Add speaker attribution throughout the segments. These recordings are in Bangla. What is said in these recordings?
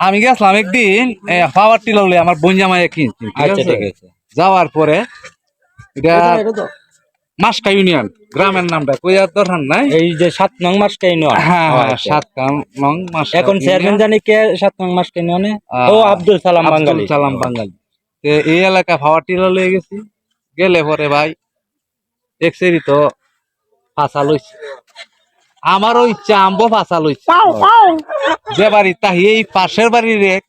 Speaker 1: আমি গেছিলাম একদিন পাওয়ার টিলার লই আমার বোন জামাই কিনছি
Speaker 2: আচ্ছা ঠিক আছে।
Speaker 1: যাওয়ার পরে এটা মাসকা ইউনিয়ন গ্রামের নামটা কই আর দরকার নাই?
Speaker 2: এই যে সাত নং মাস কেন
Speaker 1: হ্যাঁ হ্যাঁ সাত কাম নং মাসকা
Speaker 2: এখন চেয়ারম্যান জানি কে সাত নং মাস কেন
Speaker 1: আহ,
Speaker 2: ও আব্দুল সালাম
Speaker 1: আব্দুল
Speaker 2: বাঙালি।
Speaker 1: সালাম বাঙালি। তে এই এলাকা পাওয়ার টিলার লয়ে গেছি। গেলে পরে ভাই এক সেরি তো ফাঁসা লইছে। আমারও ইচ্ছা আম্বো ফাঁসা লইছে। যে বাড়ি তাহি এই পাশের বাড়ির এক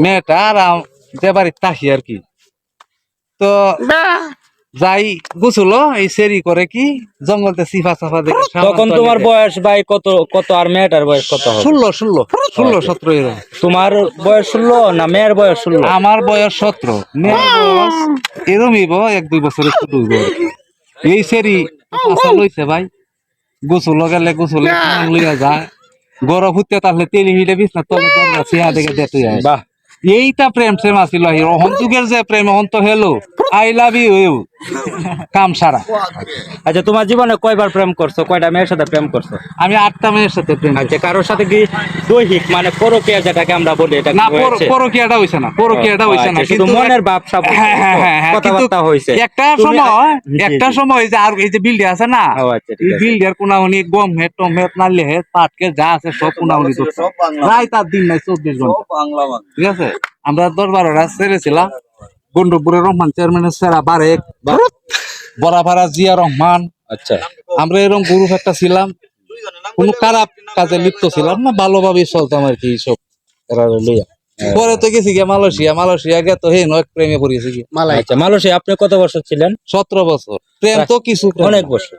Speaker 1: মেয়েটা আর আম- যে বাড়ি তাহি আর কি। তো যাই গুছলো এই সেরি করে কি জঙ্গলতে সিফা সাফা দেখে
Speaker 2: তখন তোমার বয়স ভাই কত কত আর মেয়েটার বয়স কত
Speaker 1: ষোলো ষোলো ষোলো। সতেরো
Speaker 2: তোমার বয়স ষোলো না মেয়ের বয়স ষোলো?
Speaker 1: আমার বয়স সতেরো। মেয়ের বয়স এরমই এক দুই বছরের ছোট এই সেরি লইছে ভাই। গোসল গেলে গোসল লইয়া যায় গরম হতে তাহলে তেল হিলে বিছ না তলে দরজা সিয়া দেখে দেতে যায়
Speaker 2: বাহ।
Speaker 1: এইটা প্রেম প্রেম আসিল অহন যুগের যে প্রেম অহন তো hello. I love you you come সারা।
Speaker 2: আচ্ছা তোমার জীবনে কয়বার প্রেম করছ? কয়টা মেয়ের সাথে প্রেম করছ?
Speaker 1: আমি আটটা মেয়ের সাথে প্রেম।
Speaker 2: আচ্ছা কারোর সাথে কি দৈহিক মানে পরকীয়া যেটাকে আমরা বলি এটা
Speaker 1: না? পরকীয়াটা হইছে না পরকীয়াটা হইছে না
Speaker 2: আচ্ছা,
Speaker 1: কিন্তু
Speaker 2: মনের ভাব সাব
Speaker 1: হ্যাঁ হ্যাঁ হ্যাঁ হ্যাঁ,
Speaker 2: কথাবার্তা হইছে।
Speaker 1: একটা সময় একটা সময় যে আর এই যে বিল্ডিং আছে না
Speaker 2: ও আচ্ছা ঠিক
Speaker 1: এই
Speaker 2: আছে।
Speaker 1: বিল্ডিং কোনাউনি গম হেট টম হেট নালে হেট পাটকে যা আছে সব কোনাউনি করছে রাত আর দিন নাই চব্বিশ ঘণ্টা। ঠিক আছে? আমরা দরবার ছেড়েছিলাম। গন্ডপুরের রহমান চেয়ারম্যানের সেরা বারেক বরাপাড়া জিয়া রহমান।
Speaker 2: আচ্ছা।
Speaker 1: আমরা এরকম গ্রুপ একটা ছিলাম। কোন খারাপ কাজে লিপ্ত ছিলাম না ভালোভাবে চলতাম আর কি সব লইয়া। পরে তো গেছি গিয়া মালয়েশিয়া। মালয়েশিয়া গে তো হে নয় প্রেমে পড়িয়েছে কি
Speaker 2: আচ্ছা মালয়েশিয়া আপনি কত বছর ছিলেন?
Speaker 1: সতেরো বছর। প্রেম তো কিছু
Speaker 2: অনেক বছর।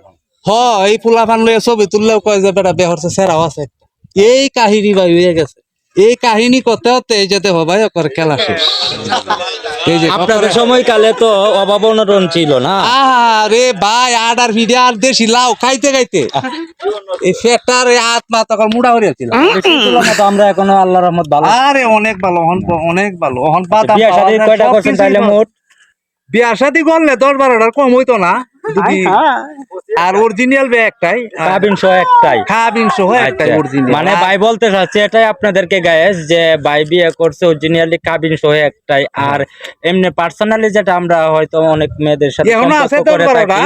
Speaker 1: হ এই ফুলা ফান লইয়া ছবি তুললেও কয় যে বেটা বেহরছে সেরাও আছে এই কাহিনী ভাই হয়ে গেছে। এই কাহিনী করতে হতে এই যেতে ভাই ওকর খেলা শেষ। এই যে
Speaker 2: আপনাদের সময়কালে তো অভাব অনটন ছিল না?
Speaker 1: আরে ভাই আডার ভিডিও আর দেশি লাও খাইতে খাইতে। এই ফেটার হাত মা তখন মুড়া হরিয়াছিল
Speaker 2: তুলনা আমরা এখনও আল্লাহ রহমত ভালো।
Speaker 1: আরে অনেক ভালো অহন অনেক ভালো। অহন বাদাম
Speaker 2: বিয়া শাদী কয়টা করছেন তাইলে মোট?
Speaker 1: বিয়া শাদি করলে দশ বারোটার কম হইতো না আর অরিজিনাল বে একটাই।
Speaker 2: কাবিন সহ একটাই।
Speaker 1: সহ একটাই
Speaker 2: আচ্ছা,
Speaker 1: অরিজিনাল
Speaker 2: মানে ভাই বলতে চাচ্ছে এটাই আপনাদেরকে গায়েস যে ভাই বিয়ে করছে অরিজিনালি কাবিন সহ একটাই। আর এমনি পার্সোনালি যেটা আমরা হয়তো অনেক মেয়েদের সাথে সম্পর্ক করে থাকি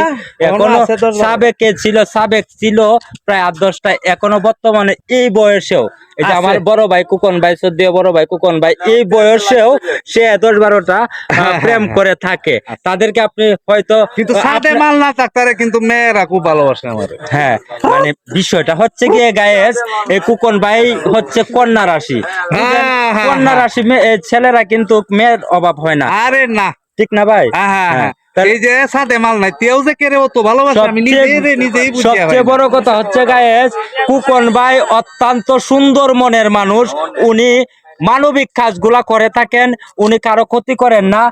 Speaker 1: এখনও?
Speaker 2: সাবেকে ছিল সাবেক ছিল প্রায় আট দশটা এখনও বর্তমানে এই বয়সেও এই যে আমার বড় ভাই কুকন ভাই সদ্য বড় ভাই কুকন ভাই এই বয়সেও সে দশ বারোটা আহ, প্রেম করে থাকে। তাদেরকে আপনি হয়তো
Speaker 1: কিন্তু সাথে মাল না থাকতারে কিন্তু মেয়েরা খুব ভালোবাসে আমার
Speaker 2: হ্যাঁ মানে বিষয়টা হচ্ছে গিয়ে গায়েস এই কুকন ভাই হচ্ছে কন্যা রাশি বুঝলেন?
Speaker 1: হ্যাঁ, হ্যাঁ,
Speaker 2: কন্যা
Speaker 1: হ্যাঁ।
Speaker 2: রাশি ছেলেরা কিন্তু মেয়ের অভাব হয় না
Speaker 1: আরে না
Speaker 2: ঠিক না ভাই
Speaker 1: হ্যাঁ, হ্যাঁ,
Speaker 2: হ্যাঁ।
Speaker 1: হ্যাঁ। এই যে সাথে মাল নাই তেও যে কেড়ে অত ভালোবাসে আমি নিজে নিজেই বুঝিয়া
Speaker 2: সবচেয়ে বড় কথা হচ্ছে গায়েস কুকন ভাই অত্যন্ত সুন্দর মনের মানুষ উনি মানবিক কাজগুলা করে থাকেন উনি কারও ক্ষতি করেন না